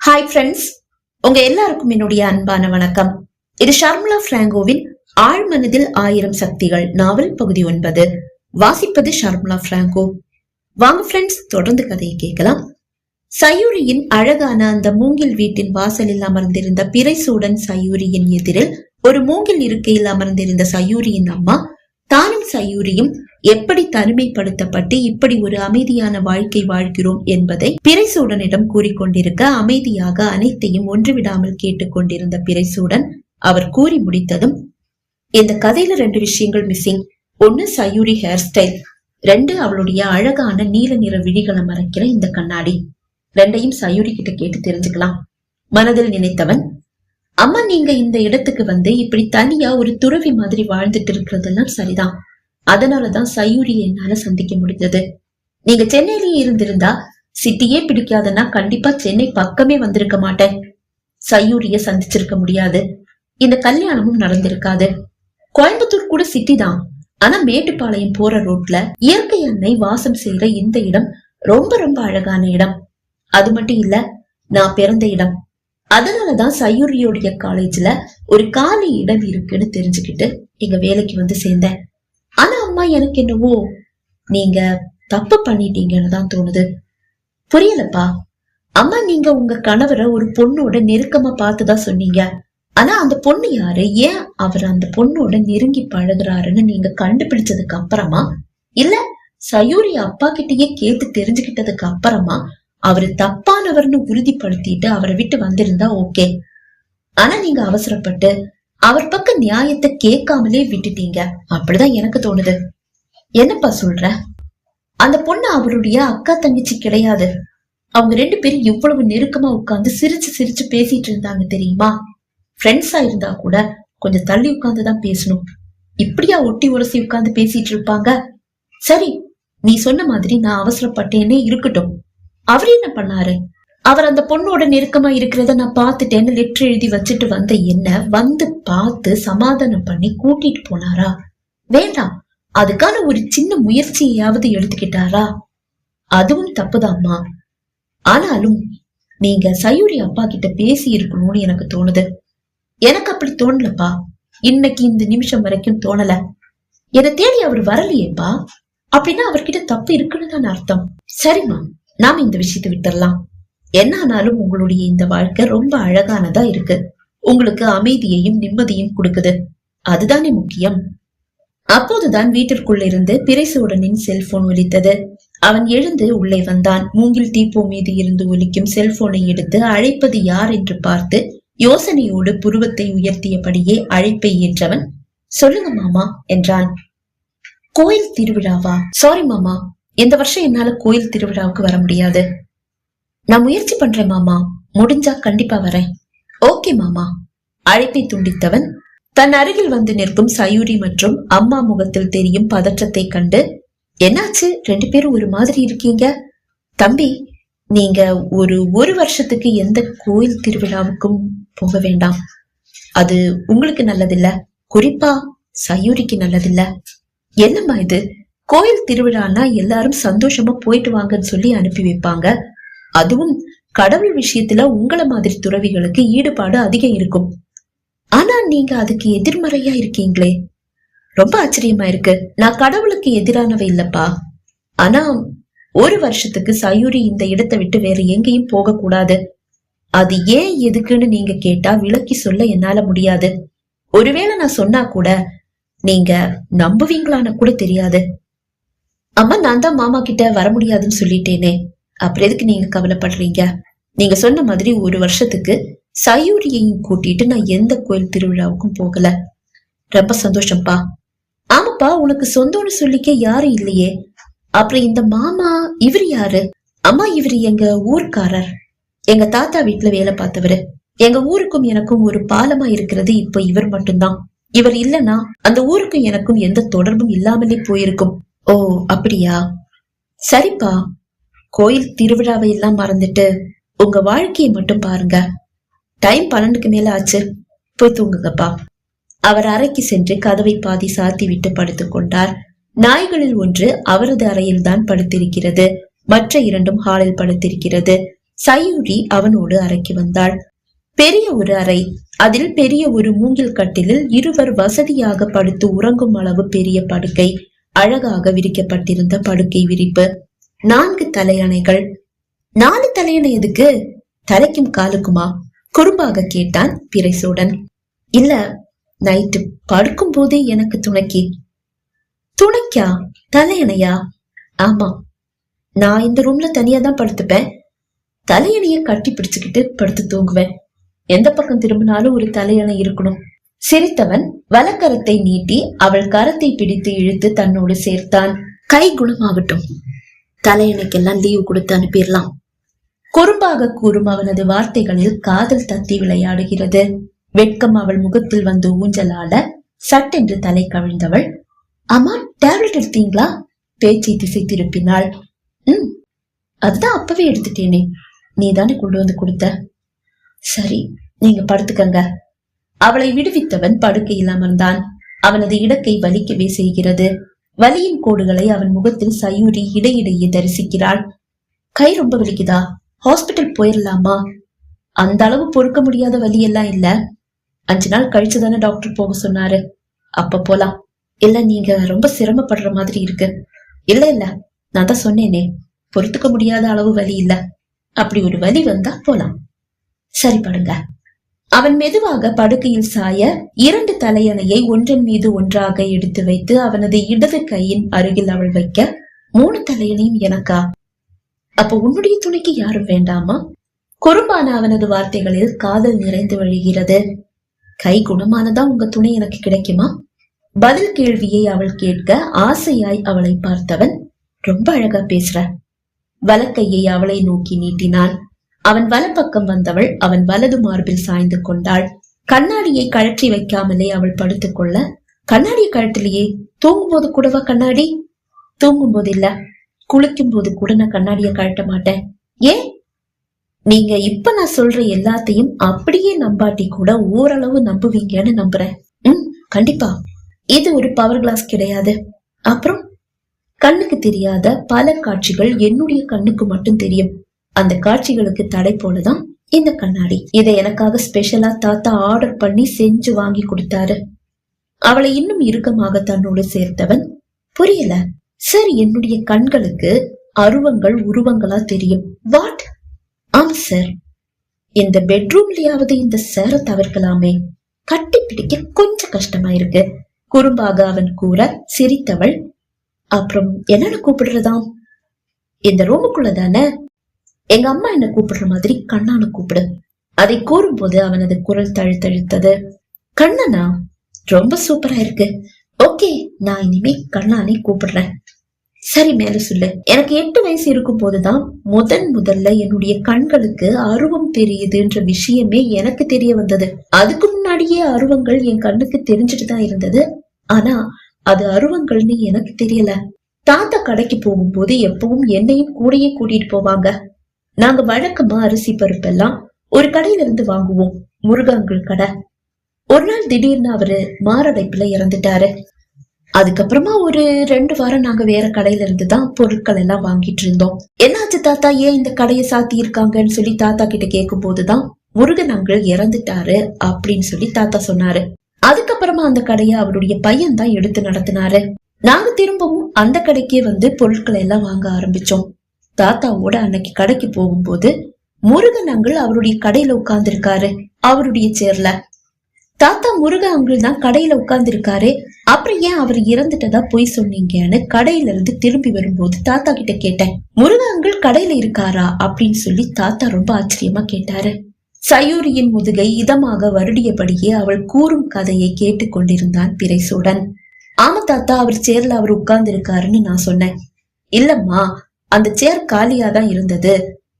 Hi friends உங்க எல்லாருக்கும் என்னுடைய அன்பான வணக்கம். இது ஷர்மிளா பிராங்கோவின் ஆழ்மனதில் ஆயிரம் சக்திகள் நாவல் பகுதி ஒன்பது. வாசிப்பது ஷர்மிளா பிராங்கோ. வாங்க ஃப்ரெண்ட்ஸ் தொடர்ந்து கதையை கேட்கலாம். சயூரியின் அழகான அந்த மூங்கில் வீட்டின் வாசலில் அமர்ந்திருந்த பிறைசூடன் சயூரியின் எதிரில் ஒரு மூங்கில் இருக்கையில் அமர்ந்திருந்த சயூரியின் அம்மா தானும் சயூரியும் எப்படி தனிமைப்படுத்தப்பட்டு இப்படி ஒரு அமைதியான வாழ்க்கை வாழ்கிறோம் என்பதை பிறைசூடனிடம் கூறிக்கொண்டிருக்க அமைதியாக அனைத்தையும் ஒன்றுவிடாமல் கேட்டுக்கொண்டிருந்த பிறைசூடன் அவர் கூறி முடித்ததும் இந்த கதையில ரெண்டு விஷயங்கள் மிஸ்ஸிங் ஒன்னு சயூரி ஹேர் ஸ்டைல் ரெண்டு அவளுடைய அழகான நீல நிற விழிகளை மறைக்கிற இந்த கண்ணாடி. ரெண்டையும் சயூரி கிட்ட கேட்டு தெரிஞ்சுக்கலாம். மனதில் நினைத்தவன் அம்மா நீங்க இந்த இடத்துக்கு வந்து இப்படி தனியா ஒரு துறவி மாதிரி வாழ்ந்துட்டு இருக்கிறதெல்லாம் சரிதான். அதனாலதான் சயூரி என்னால சந்திக்க முடிஞ்சது. நீங்க சென்னையிலேயே இருந்திருந்தா சிட்டியே பிடிக்காதுன்னா கண்டிப்பா சென்னை பக்கமே வந்திருக்க மாட்டேன். சையூரிய சந்திச்சிருக்க முடியாது. இந்த கல்யாணமும் நடந்திருக்காது. கோயம்புத்தூர் கூட சிட்டி தான். ஆனா மேட்டுப்பாளையம் போற ரோட்ல இயற்கை அன்னை வாசம் செய்யற இந்த இடம் ரொம்ப ரொம்ப அழகான இடம். அது மட்டும் இல்ல நான் பிறந்த இடம். அதனாலதான் சயூரியோடைய காலேஜ்ல ஒரு காலி இடம் இருக்குன்னு தெரிஞ்சுக்கிட்டு எங்க வேலைக்கு வந்து சேர்ந்தேன். ஆனா எனக்கு என்னவோ? நீங்க தப்பு பண்ணிட்டீங்கன்னு தான் தோணுது. புரியலப்பா. அம்மா நீங்க உங்க கணவரை ஒரு பொண்ணோட நெருக்கமா பார்த்துதா சொன்னீங்க. ஆனா அந்த பொண்ணு யாரு? ஏன் அவர் அந்த பொண்ணோட நெருங்கி பழகுறாருன்னு நீங்க கண்டுபிடிச்சதுக்கு அப்புறமா? இல்ல சயூரி அப்பா கிட்டயே கேட்டு தெரிஞ்சுக்கிட்டதுக்கு அப்புறமா அவரு தப்பானவர்னு உறுதிப்படுத்திட்டு அவரை விட்டு வந்திருந்தா ஓகே. ஆனா நீங்க அவசரப்பட்டு அவர் பக்கம் நியாயத்தை கேட்காமலே விட்டுட்டீங்க. அப்படிதான் எனக்கு தோணுது. என்னப்பா சொல்ற? அந்த பொண்ணு அவருடைய அக்கா தங்கச்சி கிடையாது. அவங்க ரெண்டு பேரும் எவ்வளவு நெருக்கமா உட்கார்ந்து சிரிச்சு சிரிச்சு பேசிட்டு இருந்தாங்க தெரியுமா? ஃப்ரெண்ட்ஸா இருந்தா கூட கொஞ்சம் தள்ளி உட்கார்ந்து தான் பேசணும். இப்படியா ஒட்டி உரசி உட்கார்ந்து பேசிட்டு இருப்பாங்க? சரி நீ சொன்ன மாதிரி நான் அவசரப்பட்டேனே இருக்கட்டும். அவர் என்ன பண்ணாரு? அவர் அந்த பொண்ணோட நெருக்கமா இருக்கிறத நான் பார்த்துட்டேன்னு லெட்டர் எழுதி வச்சுட்டு வந்த என்ன வந்து பார்த்து சமாதானம் பண்ணி கூட்டிட்டு போனாரா? வேண்டாம் அதுக்கான ஒரு சின்ன முயற்சியையாவது எடுத்துக்கிட்டாரா? அதுவும் தப்புதாம்மா. ஆனாலும் நீங்க சயூரி அப்பா கிட்ட பேசி இருக்கணும்னு எனக்கு தோணுது. எனக்கு அப்படி தோணலப்பா. இன்னைக்கு இந்த நிமிஷம் வரைக்கும் தோணல. என்னை தேடி அவர் வரலையேப்பா. அப்படின்னா அவர்கிட்ட தப்பு இருக்குன்னு தான் அர்த்தம். சரிம்மா நாம இந்த விஷயத்தை விட்டுடலாம் என்ன ஆனாலும் உங்களுடைய இந்த வாழ்க்கை ரொம்ப அழகானதா இருக்கு. உங்களுக்கு அமைதியையும் நிம்மதியும் கொடுக்குது. அதுதானே முக்கியம். அப்போதுதான் வீட்டிற்குள் இருந்து செல்போன் ஒலித்தது. அவன் எழுந்து உள்ளே வந்தான். மூங்கில் தீப்போ மீது இருந்து ஒலிக்கும் செல்போனை எடுத்து அழைப்பது யார் என்று பார்த்து யோசனையோடு புருவத்தை உயர்த்தியபடியே அழைப்பை ஏற்றவன் சொல்லுங்க மாமா என்றான். கோயில் திருவிழாவா? சாரி மாமா. இந்த வருஷம் என்னால கோயில் திருவிழாவுக்கு வர முடியாது. நான் முயற்சி பண்றேன் மாமா. முடிஞ்சா கண்டிப்பா வரேன். ஓகே மாமா. அழைப்பை துண்டித்தவன் தன் அருகில் வந்து நிற்கும் சயூரி மற்றும் அம்மா முகத்தில் தெரியும் பதற்றத்தை கண்டு என்னாச்சு? ரெண்டு பேரும் ஒரு மாதிரி இருக்கீங்க? தம்பி நீங்க ஒரு ஒரு வருஷத்துக்கு எந்த கோயில் திருவிழாவுக்கும் போக வேண்டாம். அது உங்களுக்கு நல்லதில்ல. குறிப்பா சயூரிக்கு நல்லதில்ல. என்னம்மா இது? கோயில் திருவிழான்னா எல்லாரும் சந்தோஷமா போயிட்டு வாங்கன்னு சொல்லி அனுப்பி வைப்பாங்க. அதுவும் கடவுள் விஷயத்துல உங்கள மாதிரி துறவிகளுக்கு ஈடுபாடு அதிகம் இருக்கும். ஆனா நீங்க அதுக்கு எதிர்மறையா இருக்கீங்களே? ரொம்ப ஆச்சரியமா இருக்கு. நான் கடவுளுக்கு எதிரானவை இல்லப்பா. ஆனா ஒரு வருஷத்துக்கு சயூரி இந்த இடத்தை விட்டு வேற எங்கேயும் போக கூடாது அது ஏன் எதுக்குன்னு நீங்க கேட்டா விளக்கி சொல்ல என்னால முடியாது. ஒருவேளை நான் சொன்னா கூட நீங்க நம்புவீங்களான்னு கூட தெரியாது. அம்மா நான் தான் மாமா கிட்ட வர முடியாதுன்னு சொல்லிட்டேனே. அப்புறம் எதுக்கு நீங்க கவலைப்படுறீங்க? நீங்க சொன்ன மாதிரி ஒரு வருஷத்துக்கு சயூரியையும் கூட்டிட்டு நான் எந்த கோயில் திருவிழாவுக்கும் போகல. ரொம்ப சந்தோஷம்ப்பா ஆமாப்பா உனக்கு சொந்தம்னு சொல்லிக்க யாரும் இல்லையே. அப்புறம் இந்த மாமா இவர் யாரு? அம்மா இவர் எங்க ஊர்க்காரர். எங்க தாத்தா வீட்டுல வேலை பார்த்தவரு. எங்க ஊருக்கும் எனக்கும் ஒரு பாலமா இருக்கிறது இப்ப இவர் மட்டும்தான். இவர் இல்லனா அந்த ஊருக்கும் எனக்கும் எந்த தொடர்பும் இல்லாமலே போயிருக்கும். ஓ அப்படியா? சரிப்பா. கோயில் திருவிழாவை எல்லாம் மறந்துட்டு உங்க வாழ்க்கையை மட்டும் பாருங்க. டைம் பன்னெண்டுக்கு மேல ஆச்சு. போய் தூங்குங்கப்பா. அவர் அறைக்கு சென்று கதவை பாதி சாத்தி விட்டு படுத்துக் கொண்டார். நாய்களில் ஒன்று அவரது அறையில் தான் படுத்திருக்கிறது. மற்ற இரண்டும் ஹாலில் படுத்திருக்கிறது. சயூரி அவனோடு அறைக்கு வந்தாள். பெரிய ஒரு அறை. அதில் பெரிய ஒரு மூங்கில் கட்டிலில் இருவர் வசதியாக படுத்து உறங்கும் அளவு பெரிய படுக்கை அழகாக விரிக்கப்பட்டிருந்த படுக்கை விரிப்பு. நான்கு தலையணைகள். நாலு தலையணை எதுக்கு தலைக்கும் காலுக்குமா? குறும்பாக கேட்டான் பிரைசூடன் இல்ல நைட்டு படுக்கும் போதே எனக்கு துணைக்கி. துணைக்கா? தலையணையா? ஆமா. நான் இந்த ரூம்ல தனியா தான் படுத்துப்பேன். தலையணைய கட்டி பிடிச்சுக்கிட்டு படுத்து தூங்குவேன். எந்த பக்கம் திரும்பினாலும் ஒரு தலையணை இருக்கணும். சிரித்தவன் வலக்கரத்தை நீட்டி அவள் கரத்தை பிடித்து இழுத்து தன்னோடு சேர்த்தான். கை குணமாகட்டும். தலையணைக்கெல்லாம் லீவு கொடுத்து அனுப்பிடலாம். குறும்பாக கூறும் அவனது வார்த்தைகளில் காதல் தத்தி விளையாடுகிறது. வெட்கம் அவள் முகத்தில் வந்து ஊஞ்சலாட சட்டென்று தலை கவிழ்ந்தவள் அம்மா டேப்லெட் எடுத்தீங்களா? பேச்சை திசை திருப்பினாள். ம் அதுதான் அப்பவே எடுத்துட்டேனே. நீ தானே கொண்டு வந்து கொடுத்த? சரி நீங்க படுத்துக்கங்க. அவளை விடுவித்தவன் படுக்கையில் அமர்ந்தான். அவனது இடக்கை வலிக்கவே செய்கிறது. வலியின் கோடுகளை அவன் முகத்தில் சயூரி இடையிடையே தரிசிக்கிறாள். கை ரொம்ப வலிக்குதா? ஹாஸ்பிட்டல் போயிடலாமா அந்த அளவு பொறுக்க முடியாத வலி எல்லாம் இல்ல. அஞ்சு நாள் கழிச்சு தானே டாக்டர் போக சொன்னாரு. அப்ப போலாம். இல்ல நீங்க ரொம்ப சிரமப்படுற மாதிரி இருக்கு. இல்ல இல்ல நான் தான் சொன்னேனே. பொறுத்துக்க முடியாத அளவு வலி இல்ல. அப்படி ஒரு வலி வந்தா போலாம். சரி படுங்க. அவன் மெதுவாக படுக்கையில் சாய இரண்டு தலையணையை ஒன்றன் மீது ஒன்றாக எடுத்து வைத்து அவனது இடது கையின் அருகில் அவள் வைக்க மூணு தலையணையும் எனக்கா? அப்ப உன்னுடைய துணைக்கு யாரும் வேண்டாமா? குறும்பான அவனது வார்த்தைகளில் காதல் நிறைந்து வழிகிறது. கை குணமானதா? உங்க துணை எனக்கு கிடைக்குமா? பதில் கேள்வியை அவள் கேட்க ஆசையாய் அவளை பார்த்தவன் ரொம்ப அழகா பேசுற. வலக்கையை அவளை நோக்கி நீட்டினான். அவன் வலப்பக்கம் வந்தவள் அவன் வலது மார்பில் சாய்ந்து கொண்டாள். கண்ணாடியை கழற்றி வைக்காமலே அவள் படுத்துக்கொள்ள கண்ணாடியை கழட்டலையே தூங்கும் போது கூடவா கண்ணாடி? தூங்கும் போது இல்ல குளிக்கும் போது கூட நான் கண்ணாடியை கழட்ட மாட்டேன். ஏன்? நீங்க இப்ப நான் சொல்ற எல்லாத்தையும் அப்படியே நம்பாட்டி கூட ஓரளவு நம்புவீங்கன்னு நம்புறேன். உம் கண்டிப்பா. இது ஒரு பவர் கிளாஸ் கிடையாது. அப்புறம்? கண்ணுக்கு தெரியாத பல காட்சிகள் என்னுடைய கண்ணுக்கு மட்டும் தெரியும். அந்த காட்சிகளுக்கு தடை போலதான் இந்த கண்ணாடி. இதை எனக்காக ஸ்பெஷலா தாத்தா ஆர்டர் பண்ணி செஞ்சு வாங்கி கொடுத்தாரு. அவளை இன்னும் இறுக்கமாக தன்னோடு சேர்த்தவன் புரியல. சார் என்னுடைய கண்களுக்கு அருவங்கள் உருவங்களா தெரியும். வாட் ஆம் சார் இந்த பெட்ரூம்லயாவது இந்த சேர தவிர்க்கலாமே. கட்டி பிடிக்க கொஞ்சம் கஷ்டமா இருக்கு குறும்பாக அவன் கூற சிரித்தவள் அப்புறம் என்னன்னு கூப்பிடுறதாம்? இந்த ரூமுக்குள்ள தானே எங்க அம்மா என்ன கூப்பிடுற மாதிரி கண்ணான கூப்பிடு. அதை கூறும்போது அவனது குரல் தழுத்தழுத்தது கண்ணனா ரொம்ப சூப்பரா இருக்கு. ஓகே நான் இனிமே கண்ணானே கூப்பிடுறேன். சரி மேல சொல்லு. எனக்கு எட்டு வயசு இருக்கும் போதுதான் முதன் முதல்ல என்னுடைய கண்களுக்கு அருவம் தெரியுதுன்ற விஷயமே எனக்கு தெரிய வந்தது. அதுக்கு முன்னாடியே அருவங்கள் என் கண்ணுக்கு தெரிஞ்சுட்டு தான் இருந்தது. ஆனா அது அருவங்கள்னு எனக்கு தெரியல. தாத்தா கடைக்கு போகும்போது எப்பவும் என்னையும் கூடயே கூட்டிட்டு போவாங்க. நாங்க வழக்கமா அரிசி பருப்பெல்லாம் ஒரு கடையில இருந்து வாங்குவோம் முருகாங்கல் கடை. ஒரு நாள் திடீர்னு அவரு மாரடைப்புல இறந்துட்டாரு. அதுக்கப்புறமா ஒரு ரெண்டு வாரம் நாங்க வேற கடையில இருந்து தான் பொருட்கள் எல்லாம் வாங்கிட்டு இருந்தோம். என்னாச்சு தாத்தா? ஏன் இந்த கடையை சாத்தி இருக்காங்கன்னு சொல்லி தாத்தா கிட்ட கேட்கும் போதுதான் முருகன் இறந்துட்டாரு அப்படின்னு சொல்லி தாத்தா சொன்னாரு. அதுக்கப்புறமா அந்த கடையை அவருடைய பையன் தான் எடுத்து நடத்தினாரு. நாங்க திரும்பவும் அந்த கடைக்கே வந்து பொருட்களை எல்லாம் வாங்க ஆரம்பிச்சோம். தாத்தாவோட அன்னைக்கு கடைக்கு போகும்போது முருகன் அங்கிள் அவருடைய கடையில உட்கார்ந்துருக்காரு அவருடைய சேர்ல தாத்தா முருக அங்கிள் தான் கடையில உட்கார்ந்துருக்காரு. அப்புறம் ஏன் அவர் இறந்துட்டதா போய் சொன்னீங்கன்னு கடையில இருந்து திரும்பி வரும்போது தாத்தா கிட்ட கேட்டேன். முருக அங்கிள் கடையில இருக்காரா அப்படின்னு சொல்லி தாத்தா ரொம்ப ஆச்சரியமா கேட்டாரு. சயூரியின் முதுகை இதமாக வருடியபடியே அவள் கூறும் கதையை கேட்டுக்கொண்டிருந்தான் பிறைசூடன். ஆமா தாத்தா அவர் சேர்ல அவர் உட்கார்ந்து இருக்காருன்னு நான் சொன்னேன். இல்லம்மா அந்த சேர் காலியா தான் இருந்தது.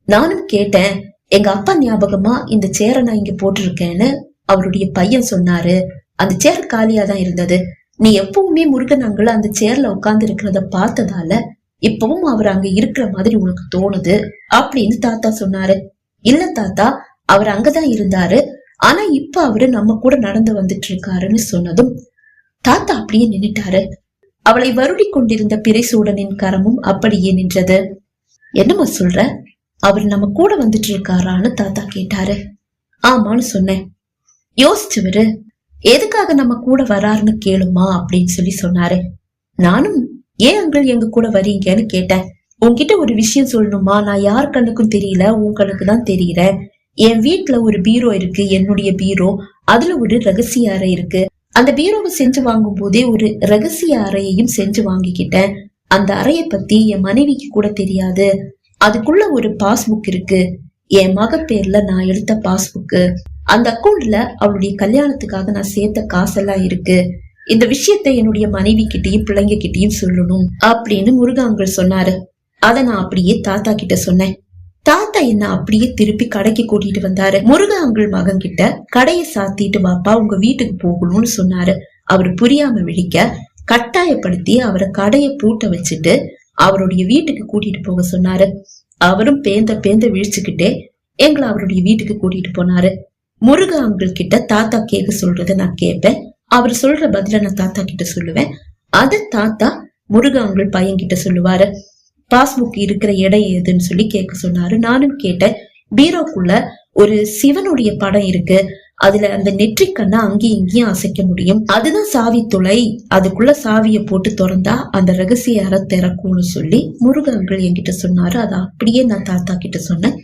நானும் கேட்டேன் எங்க அப்பா ஞாபகமா இந்த சேரை நான் இங்க போட்டிருக்கேன்னு? அவருடைய பையன் சொன்னாரு அந்த சேர் காலியா தான் இருந்தது. நீ எப்பவுமே முருகன் அங்குல அந்த சேர்ல உட்கார்ந்து இருக்கிறத பார்த்ததால இப்பவும் அவர் அங்க இருக்கிற மாதிரி உனக்கு தோணுது அப்படின்னு தாத்தா சொன்னாரு. இல்ல தாத்தா அவர் அங்கதான் இருந்தாரு. ஆனா இப்ப அவரு நம்ம கூட நடந்து வந்துட்டு இருக்காருன்னு சொன்னதும் தாத்தா அப்படியே நின்னுட்டாரு. அவளை வருடி கொண்டிருந்த பிறைசூடனின் கரமும் அப்படியே நின்றது. என்னம்மா சொல்ற? அவர் நம்ம கூட வந்துட்டு இருக்காரான்னு தாத்தா கேட்டாரு. ஆமான்னு சொன்னேன். யோசிச்சவரு எதுக்காக நம்ம கூட வராருன்னு கேளுமா அப்படின்னு சொல்லி சொன்னாரு. நானும் ஏன் அங்கிள் எங்க கூட வரீங்கன்னு கேட்டேன். உன்கிட்ட ஒரு விஷயம் சொல்லணுமா? நான் யார் கண்ணுக்கும் தெரியல உன் கண்ணுக்கு தான் தெரியல என் வீட்டுல ஒரு பீரோ இருக்கு என்னுடைய பீரோ. அதுல ஒரு ரகசிய அறை இருக்கு. அந்த பீரோவை செஞ்சு வாங்கும் போதே ஒரு ரகசிய அறையையும் செஞ்சு வாங்கிக்கிட்டேன் அந்த அறையை பத்தி என் மனைவிக்கு கூட தெரியாது. அதுக்குள்ள ஒரு பாஸ்புக் இருக்கு. என் மக பேர்ல நான் எடுத்த பாஸ்புக்கு. அந்த அக்கௌண்ட்ல அவளுடைய கல்யாணத்துக்காக நான் சேர்த்த காசெல்லாம் இருக்கு. இந்த விஷயத்தை என்னுடைய மனைவி கிட்டயும் பிள்ளைங்க கிட்டயும் சொல்லணும் அப்படின்னு முருகாங்கள் சொன்னாரு. அதை நான் அப்படியே தாத்தா கிட்ட சொன்னேன். தாத்தா என்ன அப்படியே திருப்பி கடைக்கு கூட்டிட்டு வந்தாரு. முருக அங்கிள் மகன் கிட்ட கடையை சாத்திட்டு வாப்பா உங்க வீட்டுக்கு போகணும்னு சொன்னாரு. அவர் புரியாம விழிக்க கட்டாயப்படுத்தி அவரை கடையை பூட்ட வச்சுட்டு அவருடைய வீட்டுக்கு கூட்டிட்டு போக சொன்னாரு. அவரும் பேந்த பேந்த விழிச்சுக்கிட்டே எங்களை அவருடைய வீட்டுக்கு கூட்டிட்டு போனாரு. முருக அங்கிள் கிட்ட தாத்தா கேட்க சொல்றத நான் கேட்பேன். அவர் சொல்ற பதில நான் தாத்தா கிட்ட சொல்லுவேன். அத தாத்தா முருக அங்கிள் பையன் கிட்ட சொல்லுவாரு. பாஸ்புக் இருக்கிற இடம் எதுன்னு சொல்லி கேட்க சொன்னாரு. நானும் கேட்டேன். பீரோக்குள்ள ஒரு சிவனுடைய படம் இருக்கு. அதுல அந்த நெற்றிக்கண்ணை அங்கேயும் இங்கேயும் அசைக்க முடியும். அதுதான் சாவி துளை. அதுக்குள்ள சாவிய போட்டு திறந்தா அந்த ரகசிய அறை திறக்கும்னு சொல்லி முருகங்கள் என்கிட்ட சொன்னாரு. அதை அப்படியே நான் தாத்தா கிட்ட சொன்னேன்.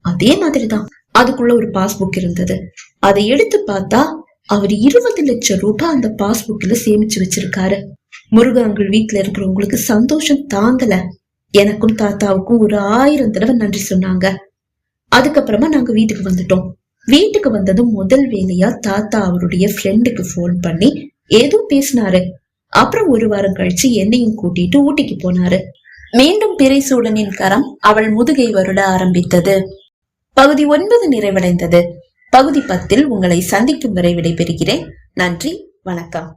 அதே மாதிரிதான். அதுக்குள்ள ஒரு பாஸ்புக் இருந்தது. அதை எடுத்து பார்த்தா அவர் இருபது லட்சம் ரூபாய் அந்த பாஸ்புக்ல சேமிச்சு வச்சிருக்காரு. முருகாங்கள் வீட்டுல இருக்கிறவங்களுக்கு சந்தோஷம் தாங்கல. எனக்கும் தாத்தாவுக்கும் ஒரு ஆயிரம் தடவை நன்றி சொன்னாங்க. அதுக்கப்புறமா நாங்க வீட்டுக்கு வந்துட்டோம். வீட்டுக்கு வந்ததும் முதல் வேலையா தாத்தா அவருடைய ஃப்ரெண்டுக்கு ஃபோன் பண்ணி ஏதோ பேசினாரு. அப்புறம் ஒரு வாரம் கழிச்சு என்னையும் கூட்டிட்டு ஊட்டிக்கு போனாரு. மீண்டும் பிறைசூடனின் கரம் அவள் முதுகை வருட ஆரம்பித்தது. பகுதி ஒன்பது நிறைவடைந்தது. பகுதி பத்தில் உங்களை சந்திக்கும் வரை விடைபெறுகிறேன். நன்றி வணக்கம்.